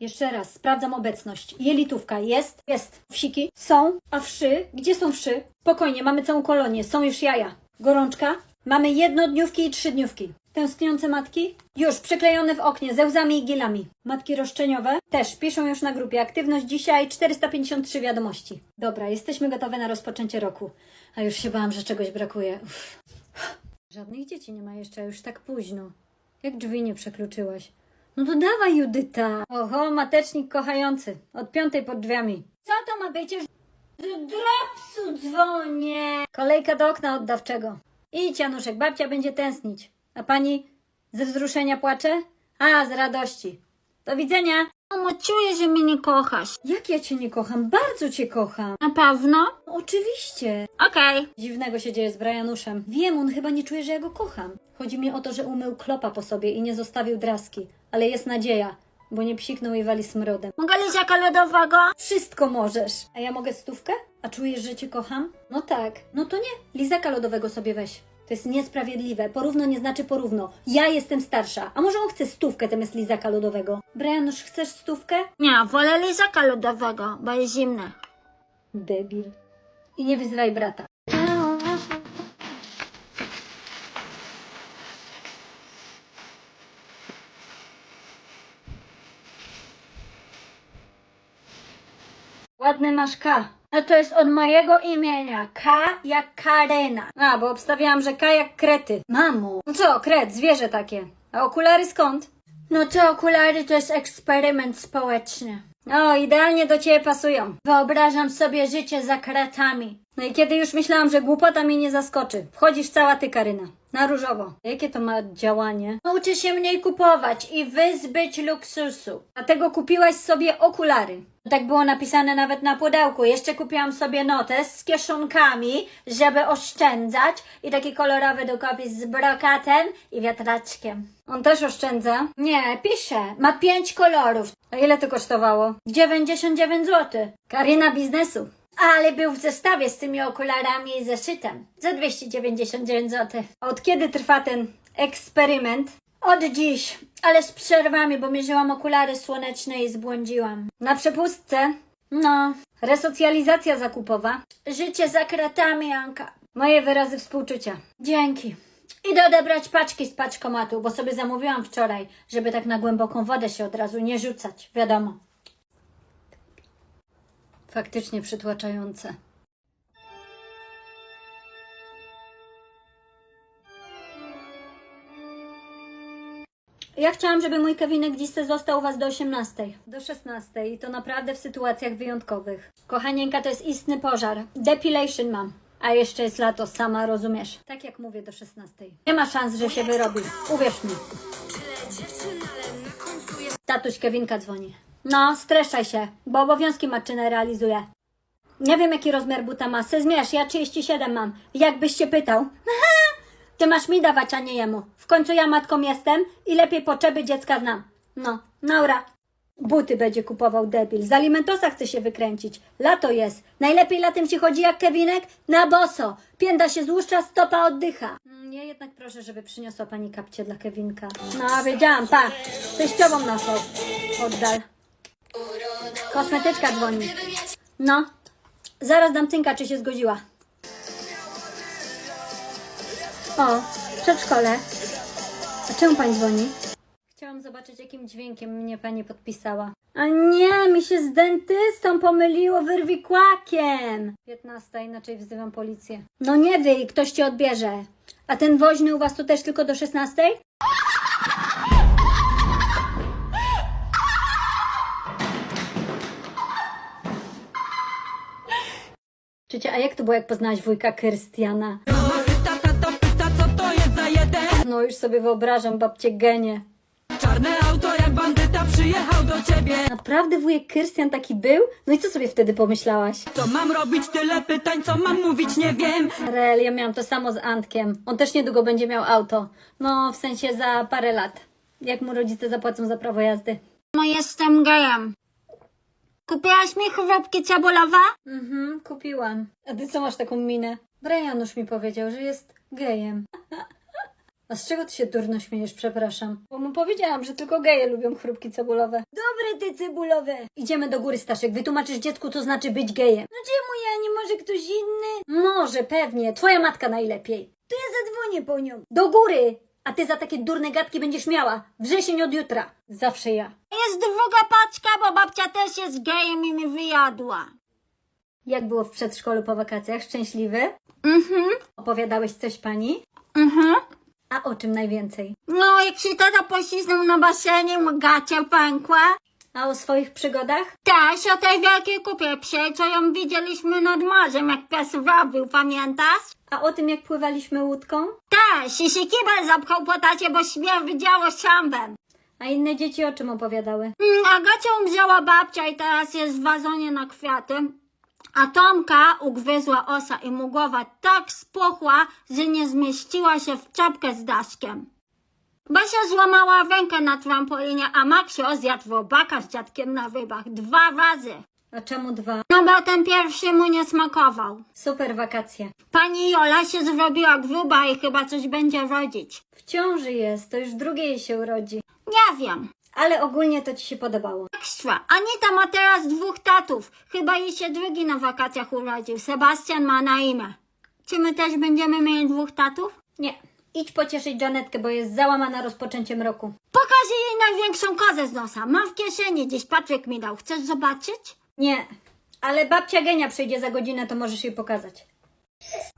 Jeszcze raz, sprawdzam obecność. Jelitówka jest? Jest. Wsiki? Są. A wszy? Gdzie są wszy? Spokojnie, mamy całą kolonię. Są już jaja. Gorączka? Mamy jednodniówki i trzydniówki. Tęskniące matki? Już, przyklejone w oknie, ze łzami i gilami. Matki roszczeniowe? Też, piszą już na grupie. Aktywność dzisiaj 453 wiadomości. Dobra, jesteśmy gotowe na rozpoczęcie roku. A już się bałam, że czegoś brakuje. Uff. Żadnych dzieci nie ma jeszcze, już tak późno. Jak drzwi nie przekluczyłaś? No to dawaj, Judyta. Oho, matecznik kochający. Od piątej pod drzwiami. Co to ma być? Już do dropsu dzwonię. Kolejka do okna oddawczego. Idź, Januszek, babcia będzie tęsknić. A pani ze wzruszenia płacze? A, z radości. Do widzenia. Mamo, czuję, że mnie nie kochasz. Jak ja cię nie kocham? Bardzo cię kocham. Na pewno? Oczywiście. Okej. Dziwnego się dzieje z Brianuszem. Wiem, on chyba nie czuje, że ja go kocham. Chodzi mi o to, że umył klopa po sobie i nie zostawił draski. Ale jest nadzieja, bo nie psiknął i wali smrodem. Mogę lizaka lodowego? Wszystko możesz. A ja mogę stówkę? A czujesz, że cię kocham? No tak. No to nie. Lizaka lodowego sobie weź. To jest niesprawiedliwe. Porówno nie znaczy porówno. Ja jestem starsza. A może on chce stówkę zamiast lizaka lodowego? Brianusz, chcesz stówkę? Nie, wolę lizaka lodowego, bo jest zimny. Debil. I nie wyzywaj brata. Ładny masz K. No to jest od mojego imienia. K jak Karena. A, bo obstawiałam, że K jak krety. Mamo. No co, kret, zwierzę takie. A okulary skąd? No to okulary to jest eksperyment społeczny. O, idealnie do ciebie pasują. Wyobrażam sobie życie za kratami. No i kiedy już myślałam, że głupota mnie nie zaskoczy. Wchodzisz cała ty, Karyna. Na różowo. Jakie to ma działanie? Nauczy się mniej kupować i wyzbyć luksusu. Dlatego kupiłaś sobie okulary. Tak było napisane nawet na pudełku. Jeszcze kupiłam sobie notes z kieszonkami, żeby oszczędzać i taki kolorowy długopis z brokatem i wiatraczkiem. On też oszczędza. Nie, pisze. Ma pięć kolorów. A ile to kosztowało? 99 zł. Karina biznesu. Ale był w zestawie z tymi okularami i zeszytem. Za 299 zł. Od kiedy trwa ten eksperyment? Od dziś, ale z przerwami, bo mierzyłam okulary słoneczne i zbłądziłam. Na przepustce? No, Resocjalizacja zakupowa. życie za kratami, Anka. Moje wyrazy współczucia. Dzięki. Idę odebrać paczki z paczkomatu, bo sobie zamówiłam wczoraj, żeby tak na głęboką wodę się od razu nie rzucać, wiadomo. Faktycznie przytłaczające. Ja chciałam, żeby mój Kevinek dziś został u was do 18. Do 16 i to naprawdę w sytuacjach wyjątkowych. Kochanieńka, to jest istny pożar. Depilation mam. A jeszcze jest lato, sama rozumiesz. Tak jak mówię, do 16. Nie ma szans, że się wyrobi. Uwierz mi. Tatuś Kewinka dzwoni. No, streszczaj się, bo obowiązki matczyne realizuję. Nie wiem, jaki rozmiar buta ma. Se zmierz, ja 37 mam. Jakbyś się pytał. Ty masz mi dawać, a nie jemu. W końcu ja matką jestem i lepiej potrzeby dziecka znam. No, naura. Buty będzie kupował debil. Z alimentosa chce się wykręcić. Lato jest. Najlepiej latem ci chodzi jak Kewinek? Na boso. Pięda się złuszcza, stopa oddycha. Mm, Nie, jednak proszę, żeby przyniosła pani kapcie dla Kewinka. No, wiedziałam, pa. Teściową nasą. Oddal. Kosmetyczka dzwoni. No, Zaraz dam cynka, czy się zgodziła. O, przedszkole. A czemu pani dzwoni? Chciałam zobaczyć, jakim dźwiękiem mnie pani podpisała. a nie, mi się z dentystą pomyliło wyrwikłakiem. 15, inaczej wzywam policję. No nie wyj, ktoś cię odbierze. A ten woźny u was to też tylko do 16? Czycie, a jak to było, jak poznałaś wujka Krystiana? Pyta, tato pyta, co to jest za jeden No już sobie wyobrażam babcie genie. Czarne auto jak bandyta przyjechał do ciebie Naprawdę wujek Krystian taki był? No i co sobie wtedy pomyślałaś? Co mam robić, tyle pytań, co mam mówić, nie wiem Rel, ja miałam to samo z Antkiem. On też niedługo będzie miał auto. No, w sensie za parę lat. Jak mu rodzice zapłacą za prawo jazdy. No jestem gejem. Kupiłaś mi chrupki cebulowe? Mhm, kupiłam. A ty co masz taką minę? Brianusz mi powiedział, że jest gejem. A z czego ty się durno śmiejesz, przepraszam? Bo mu powiedziałam, że tylko geje lubią chrupki cebulowe. Dobre ty cebulowe! Idziemy do góry, Staszek. Wytłumaczysz dziecku, co znaczy być gejem. No czemu ja, nie może ktoś inny? Może, pewnie. Twoja matka najlepiej. To ja zadzwonię po nią. Do góry! A ty za takie durne gadki będziesz miała. Wrzesień od jutra. Zawsze ja. Jest druga paczka, bo babcia też jest gejem i mi wyjadła. Jak było w przedszkolu po wakacjach? Szczęśliwy? Mhm, Opowiadałeś coś pani? mhm. A o czym najwięcej? No, jak się tata poślizgnął na basenie, mu gacia pękła. A o swoich przygodach? Też o tej wielkiej kupie psiej, co ją widzieliśmy nad morzem, jak pies robił, pamiętasz? A o tym, jak pływaliśmy łódką? Też, i się kibel zapchał po tacie, bo śmierdziało szambem. A inne dzieci o czym opowiadały? Mm, Agacią wzięła babcia i teraz jest w wazonie na kwiaty. A Tomka ugryzła osa i mu głowa tak spuchła, że nie zmieściła się w czapkę z daszkiem. Basia złamała rękę na trampolinie, a Maksio zjadł robaka z dziadkiem na rybach dwa razy. A czemu dwa? No bo ten pierwszy mu nie smakował. Super wakacje. Pani Jola się zrobiła gruba i chyba coś będzie rodzić. W ciąży jest, to już drugie jej się urodzi. Nie wiem. Ale ogólnie to ci się podobało. Ekstra. Anita ma teraz dwóch tatów. Chyba jej się drugi na wakacjach urodził. Sebastian ma na imię. Czy my też będziemy mieli dwóch tatów? Nie. Idź pocieszyć Janetkę, bo jest załamana rozpoczęciem roku. Pokażę jej największą kozę z nosa. Mam w kieszeni, gdzieś Patryk mi dał. Chcesz zobaczyć? Nie. Ale babcia Genia przyjdzie za godzinę, to możesz jej pokazać.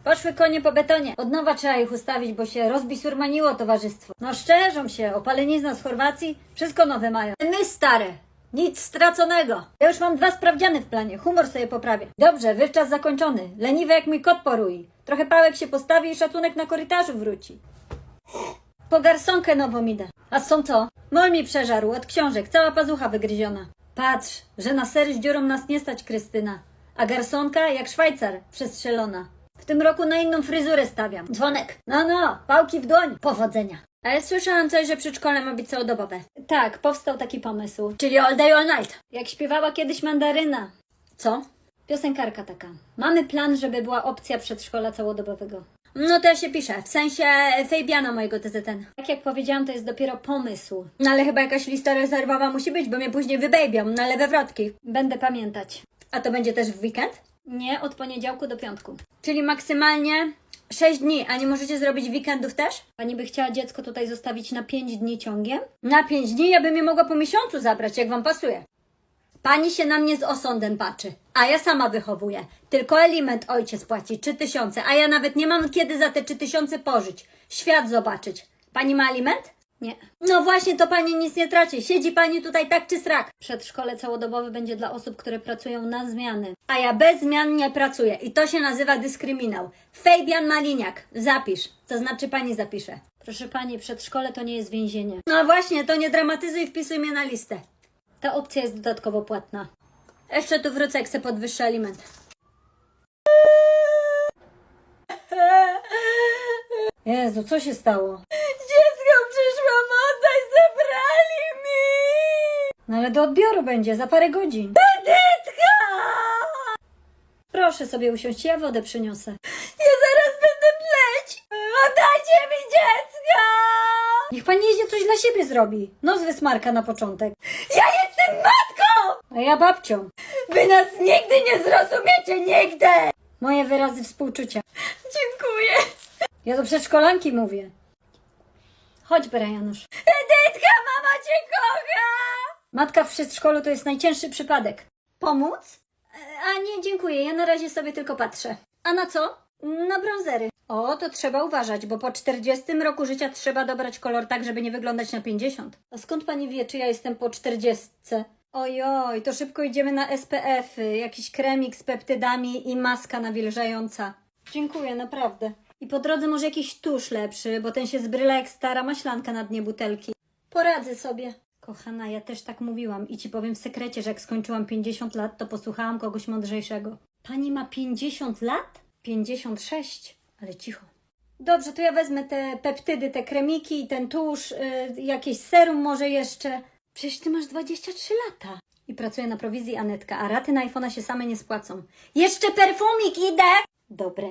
Poszły konie po betonie. Od nowa trzeba ich ustawić, bo się rozbisurmaniło towarzystwo. No szczerzą się, opalenizna z Chorwacji, wszystko nowe mają. My stare, nic straconego. Ja już mam dwa sprawdziany w planie, humor sobie poprawię. Dobrze, wywczas zakończony. Leniwy jak mój kot porui. Trochę pałek się postawi i szacunek na korytarzu wróci. Po garsonkę nową idę. A są co? Mol mi przeżarł od książek, cała pazucha wygryziona. Patrz, że na sery z dziurą nas nie stać, Krystyna. A garsonka jak Szwajcar, przestrzelona. W tym roku na inną fryzurę stawiam. Dzwonek. No, no, pałki w dłoń. Powodzenia. Ale słyszałam coś, że przedszkole ma być całodobowe. Tak, powstał taki pomysł. Czyli all day, all night. Jak śpiewała kiedyś mandaryna. Co? Piosenkarka taka. Mamy plan, żeby była opcja przedszkola całodobowego. No to ja się piszę, w sensie Fejbiana mojego TZN. Tak jak powiedziałam, to jest dopiero pomysł. No ale chyba jakaś lista rezerwowa musi być, bo mnie później wybejbią na lewe wrotki. Będę pamiętać. A to będzie też w weekend? Nie, od poniedziałku do piątku. Czyli maksymalnie 6 dni, a nie możecie zrobić weekendów też? Pani by chciała dziecko tutaj zostawić na 5 dni ciągiem? Na 5 dni ja bym je mogła po miesiącu zabrać, jak wam pasuje. Pani się na mnie z osądem patrzy, a ja sama wychowuję. Tylko aliment ojciec płaci, trzy tysiące, a ja nawet nie mam kiedy za te trzy tysiące pożyć. Świat zobaczyć. Pani ma aliment? Nie. No właśnie, to pani nic nie traci. Siedzi pani tutaj tak czy strak. Przedszkole całodobowe będzie dla osób, które pracują na zmiany. A ja bez zmian nie pracuję i to się nazywa dyskryminał. Fejbian Maliniak. Zapisz. To znaczy pani zapisze. Proszę pani, przedszkole to nie jest więzienie. No właśnie, to nie dramatyzuj, wpisuj mnie na listę. Ta opcja jest dodatkowo płatna. Jeszcze tu wrócę, jak chcę podwyższy aliment. Jezu, co się stało? Dziecko przyszło, oddaj, zabrali mi! No ale do odbioru będzie, za parę godzin. Edytka! Proszę sobie usiąść, ja wodę przyniosę. Ja zaraz będę pleć! Oddajcie mi dziecko! Niech pani jedzie coś dla siebie zrobi. Nos wysmarka na początek. Ja jestem matką! A ja babcią. Wy nas nigdy nie zrozumiecie, nigdy! Moje wyrazy współczucia. Dziękuję. Ja do przedszkolanki mówię. Chodź, Brianusz. Edytka, mama cię kocha! Matka w przedszkolu to jest najcięższy przypadek. Pomóc? E, A nie, dziękuję. Ja na razie sobie tylko patrzę. A na co? Na brązery. O, to trzeba uważać, bo po 40 roku życia trzeba dobrać kolor tak, żeby nie wyglądać na 50. A skąd pani wie, czy ja jestem po 40? Ojoj, to szybko idziemy na SPF-y, jakiś kremik z peptydami i maska nawilżająca. Dziękuję, naprawdę. I po drodze może jakiś tusz lepszy, bo ten się zbryla jak stara maślanka na dnie butelki. Poradzę sobie. Kochana, ja też tak mówiłam i ci powiem w sekrecie, że jak skończyłam 50 lat, to posłuchałam kogoś mądrzejszego. Pani ma 50 lat? 56, ale cicho. Dobrze, to ja wezmę te peptydy, te kremiki, ten tusz, yy, jakieś serum może jeszcze. Przecież ty masz 23 lata. I pracuję na prowizji Anetka, a raty na iPhone'a się same nie spłacą. Jeszcze perfumik idę! Dobre.